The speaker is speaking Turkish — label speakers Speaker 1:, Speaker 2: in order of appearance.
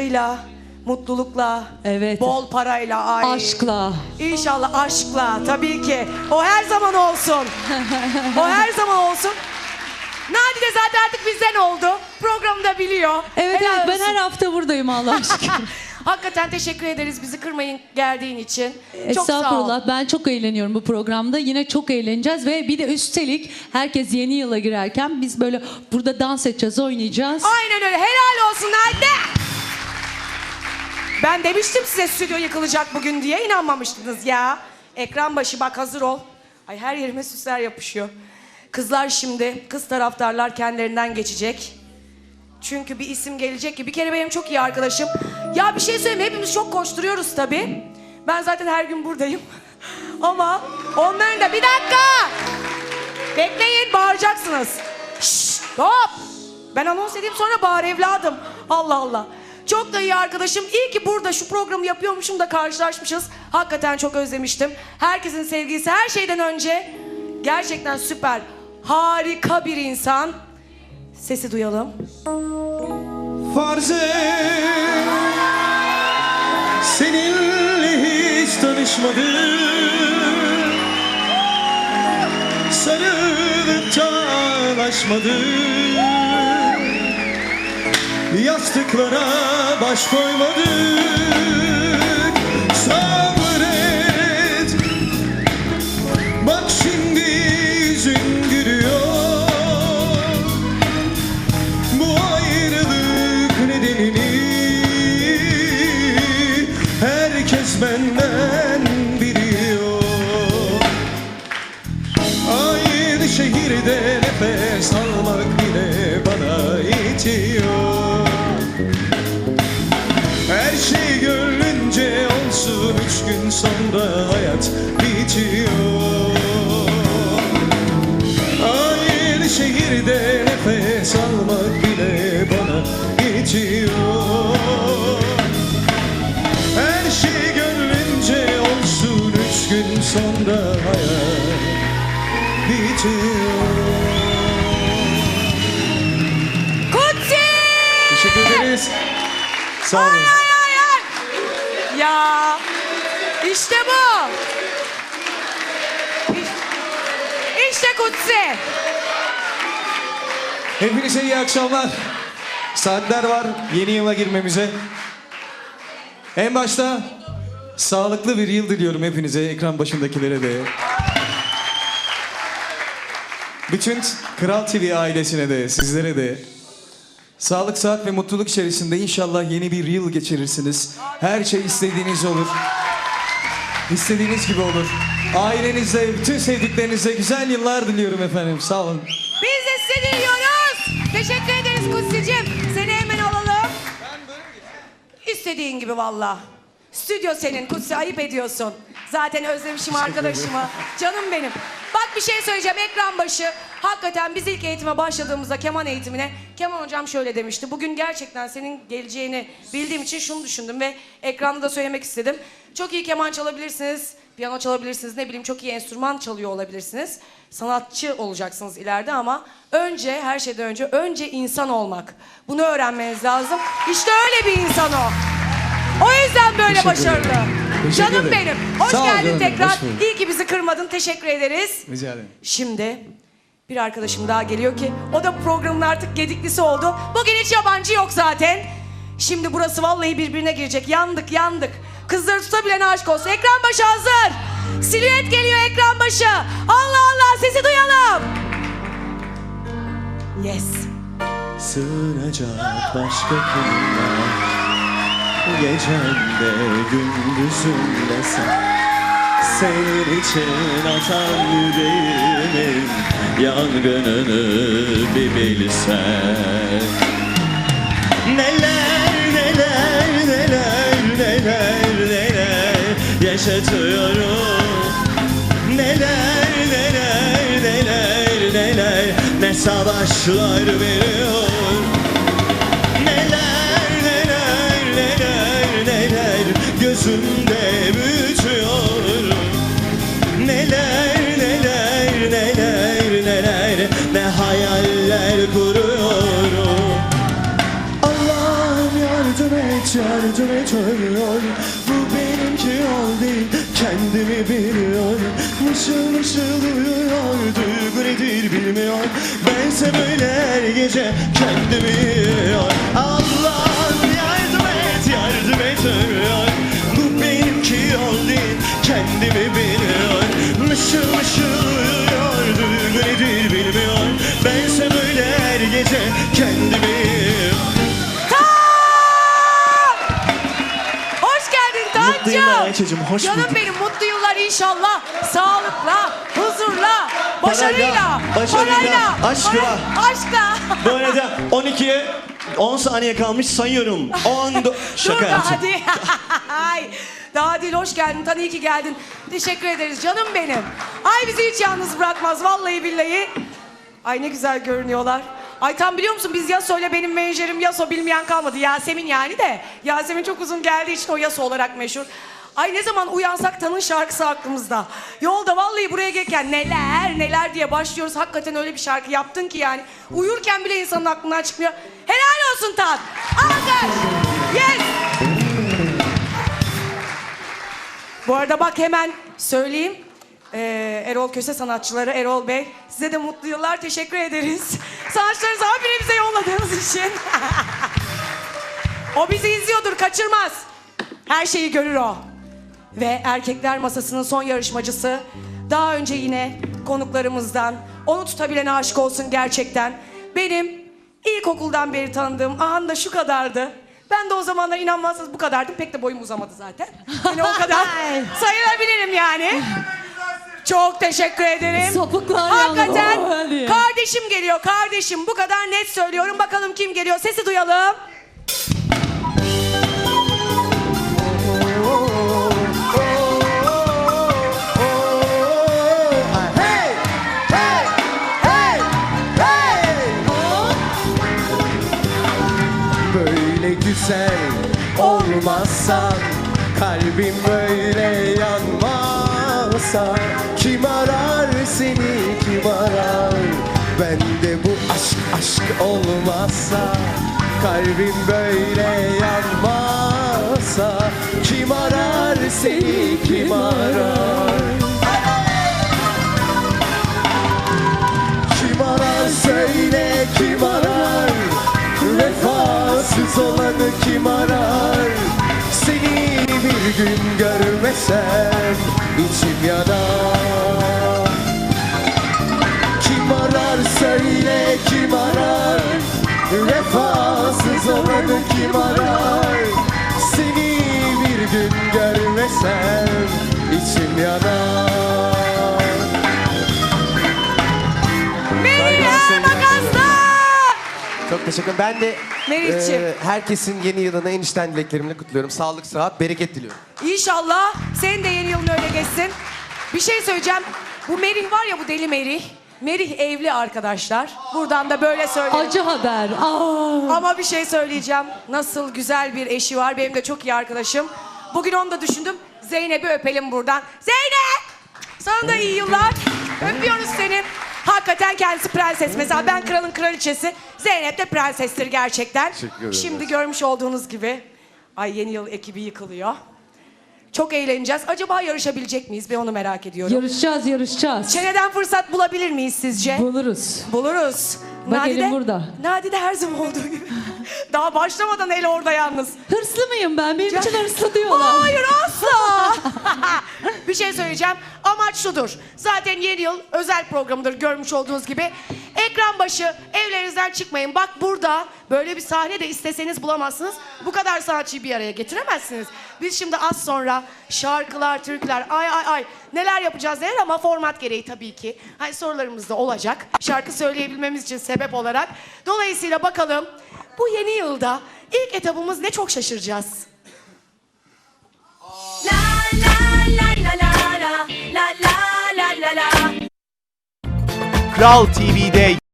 Speaker 1: Sağlıkla, mutlulukla,
Speaker 2: Evet.
Speaker 1: bol parayla, ay.
Speaker 2: Aşkla.
Speaker 1: İnşallah aşkla tabii ki. O her zaman olsun. o her zaman olsun. Nadide zaten artık bizden oldu. Programı da biliyor.
Speaker 2: Evet
Speaker 1: Helal
Speaker 2: evet ben
Speaker 1: olsun.
Speaker 2: her hafta buradayım Allah aşkına.
Speaker 1: Hakikaten teşekkür ederiz bizi kırmayın geldiğin için. Çok sağ ol.
Speaker 2: Estağfurullah ben çok eğleniyorum bu programda. Yine çok eğleneceğiz ve bir de üstelik herkes yeni yıla girerken biz böyle burada dans edeceğiz, oynayacağız.
Speaker 1: Aynen öyle. Helal olsun Nadide. Ben demiştim size stüdyo yıkılacak bugün diye inanmamıştınız ya. Ekran başı bak hazır ol. Ay her yerime süsler yapışıyor. Kızlar şimdi, kız taraftarlar kendilerinden geçecek. Çünkü bir isim gelecek ki bir kere benim çok iyi arkadaşım. Ya bir şey söyleyeyim mi? hepimiz çok koşturuyoruz tabii. Ben zaten her gün buradayım. Ama onların da bir dakika. Bekleyin bağıracaksınız. Şşş hop. Ben anons edeyim sonra bağır evladım. Allah Allah. Çok da iyi arkadaşım. İyi ki burada şu programı yapıyormuşum da karşılaşmışız. Hakikaten çok özlemiştim. Herkesin sevgisi her şeyden önce gerçekten süper. Harika bir insan. Sesi duyalım.
Speaker 3: Farz Seninle hiç tanışmadım Sarılıp çağlaşmadım Yastıklara baş koymadık Sabret Bak şimdi yüzün gülüyor bu ayrılık nedenini herkes benden biliyor. Aynı şehirde nefes almak bile bana itiyor. Üç gün sonra hayat bitiyor. Aynı şehirde nefes almak bile bana itiyor Her şey gönlünce olsun üç gün sonra hayat bitiyor! Teşekkür ederiz. Sağ olun.
Speaker 1: Ay ay ay! Ya işte bu. İş- İşte Kutsi.
Speaker 3: Hepinize iyi akşamlar. Saatler var yeni yıla girmemize. En başta sağlıklı bir yıl diliyorum hepinize, ekran başındakilere de. Bütün Kral TV ailesine de, sizlere de. Sağlık, saat ve mutluluk içerisinde inşallah yeni bir yıl geçirirsiniz. Her şey istediğiniz olur. İstediğiniz gibi olur. Ailenizle, bütün sevdiklerinize güzel yıllar diliyorum efendim. Sağ olun.
Speaker 1: Biz de sizi dinliyoruz. Teşekkür ederiz Kutsi'cim. Seni hemen alalım. İstediğin gibi valla. Stüdyo senin Kutsi ayıp ediyorsun. Zaten özlemişim arkadaşımı. Canım benim. Bak bir şey söyleyeceğim ekran başı. Hakikaten biz ilk eğitime başladığımızda keman eğitimine Keman hocam şöyle demişti. Bugün gerçekten senin geleceğini bildiğim için şunu düşündüm ve ekranda da söylemek istedim. Çok iyi keman çalabilirsiniz, piyano çalabilirsiniz, ne bileyim çok iyi enstrüman çalıyor olabilirsiniz. Sanatçı olacaksınız ileride ama önce her şeyden önce önce insan olmak. Bunu öğrenmeniz lazım. İşte öyle bir insan o. O yüzden böyle
Speaker 3: Teşekkür
Speaker 1: başarılı.
Speaker 3: Teşekkür
Speaker 1: Canım
Speaker 3: ederim.
Speaker 1: benim. Hoş
Speaker 3: Sağ ol
Speaker 1: geldin
Speaker 3: canım benim,
Speaker 1: tekrar.
Speaker 3: hoş bulduk.
Speaker 1: İyi ki bizi kırmadın. Teşekkür ederiz.
Speaker 3: Rica ederim.
Speaker 1: Şimdi bir arkadaşım daha geliyor ki o da programın artık gediklisi oldu. Bugün hiç yabancı yok zaten. Şimdi burası vallahi birbirine girecek. Yandık yandık. Kızları tutabilen aşk olsun. Ekran başı hazır. Silüet geliyor ekran başı. Allah Allah sesi duyalım. Yes.
Speaker 3: Sığınacak başka kumlar Gecemde gündüzümde sen Senin için atan yüreğimin Yangınını bir bilsen Neler Yaşatıyorum. Neler neler neler neler Ne savaşlar veriyor. Neler neler neler neler Gözümde büyütüyor
Speaker 4: gece kendimi Allah'ım yardım et yardım et ölüyor Bu benimki yol değil kendimi biliyor Mışıl mışıl uyuyor duygu nedir bilmiyor. Bense böyle her gece kendimi yiyor
Speaker 1: Hoş geldin Tancım.
Speaker 4: Mutlu yıllar Ayça'cığım, hoş
Speaker 1: Canım
Speaker 4: bulduk.
Speaker 1: benim mutlu yıllar inşallah. Sağlıkla, huzurla, başarıyla,
Speaker 4: başarıyla,
Speaker 1: parayla,
Speaker 4: aşkla.
Speaker 1: para- aşkla.
Speaker 4: Bu arada 12'ye 10 saniye kalmış sayıyorum. 10 do-
Speaker 1: Dur
Speaker 4: Şaka
Speaker 1: daha
Speaker 4: yaptım.
Speaker 1: hadi. Daha değil hoş geldin. Tan iyi ki geldin. Teşekkür ederiz canım benim. Ay bizi hiç yalnız bırakmaz vallahi billahi. Ay ne güzel görünüyorlar. Ay tam biliyor musun biz Yaso ile benim menajerim Yaso bilmeyen kalmadı. Yasemin yani de. Yasemin çok uzun geldiği için o Yaso olarak meşhur. Ay ne zaman uyansak Tan'ın şarkısı aklımızda. Yolda vallahi buraya gelirken neler neler diye başlıyoruz. Hakikaten öyle bir şarkı yaptın ki yani. Uyurken bile insanın aklından çıkmıyor. Helal olsun Tan. Alkış. Yes. Bu arada bak hemen söyleyeyim. Ee, Erol Köse sanatçıları Erol Bey size de mutlu yıllar teşekkür ederiz. Sanatçılarınızı habire bize yolladığınız için. o bizi izliyordur kaçırmaz. Her şeyi görür o. Ve erkekler masasının son yarışmacısı daha önce yine konuklarımızdan onu tutabilen aşık olsun gerçekten. Benim ilkokuldan beri tanıdığım Ahan da şu kadardı. Ben de o zamanlar inanmazsınız bu kadardım. Pek de boyum uzamadı zaten. Yine o kadar sayılabilirim yani. Çok teşekkür ederim.
Speaker 2: Sapıklar
Speaker 1: Hakikaten
Speaker 2: yandı. Hadi.
Speaker 1: kardeşim geliyor kardeşim. Bu kadar net söylüyorum. Bakalım kim geliyor. Sesi duyalım.
Speaker 4: Olmazsan Kalbim böyle yanmazsa Kim arar seni kim arar? Bende bu aşk aşk olmazsa Kalbim böyle yanmazsa Kim arar seni kim arar? Kim arar söyle kim arar? Vefasız olanı kim arar görmesem içim yanar Kim arar söyle kim arar? Vefasız olanı kim arar? Seni bir gün görmesem içim yanar
Speaker 5: teşekkür ederim. Ben de e, herkesin yeni yılını en içten dileklerimle kutluyorum. Sağlık, sıhhat, bereket diliyorum.
Speaker 1: İnşallah senin de yeni yılın öyle geçsin. Bir şey söyleyeceğim. Bu Merih var ya bu deli Merih. Merih evli arkadaşlar. Buradan da böyle söyleyeyim.
Speaker 2: Acı haber. Aa.
Speaker 1: Ama bir şey söyleyeceğim. Nasıl güzel bir eşi var. Benim de çok iyi arkadaşım. Bugün onu da düşündüm. Zeynep'i öpelim buradan. Zeynep! Sana da iyi yıllar. Öpüyoruz seni. Hakikaten kendisi prenses. Mesela ben kralın kraliçesi. Zeynep de prensestir gerçekten. Şimdi görmüş olduğunuz gibi. Ay yeni yıl ekibi yıkılıyor. Çok eğleneceğiz. Acaba yarışabilecek miyiz? Ben onu merak ediyorum.
Speaker 2: Yarışacağız, yarışacağız.
Speaker 1: Çeneden fırsat bulabilir miyiz sizce?
Speaker 2: Buluruz.
Speaker 1: Buluruz.
Speaker 2: Bak elim burada.
Speaker 1: Nadide her zaman olduğu gibi. Daha başlamadan el orada yalnız.
Speaker 2: Hırslı mıyım ben? Benim için hırslı diyorlar.
Speaker 1: Hayır asla. bir şey söyleyeceğim. Amaç şudur. Zaten yeni yıl özel programıdır görmüş olduğunuz gibi. Ekran başı evlerinizden çıkmayın. Bak burada böyle bir sahne de isteseniz bulamazsınız. Bu kadar sanatçıyı bir araya getiremezsiniz. Biz şimdi az sonra şarkılar, türküler, ay ay ay neler yapacağız neler ama format gereği tabii ki. Hani sorularımız da olacak. Şarkı söyleyebilmemiz için sebep olarak. Dolayısıyla bakalım bu yeni yılda ilk etapımız ne çok şaşıracağız.
Speaker 6: Kral TV'de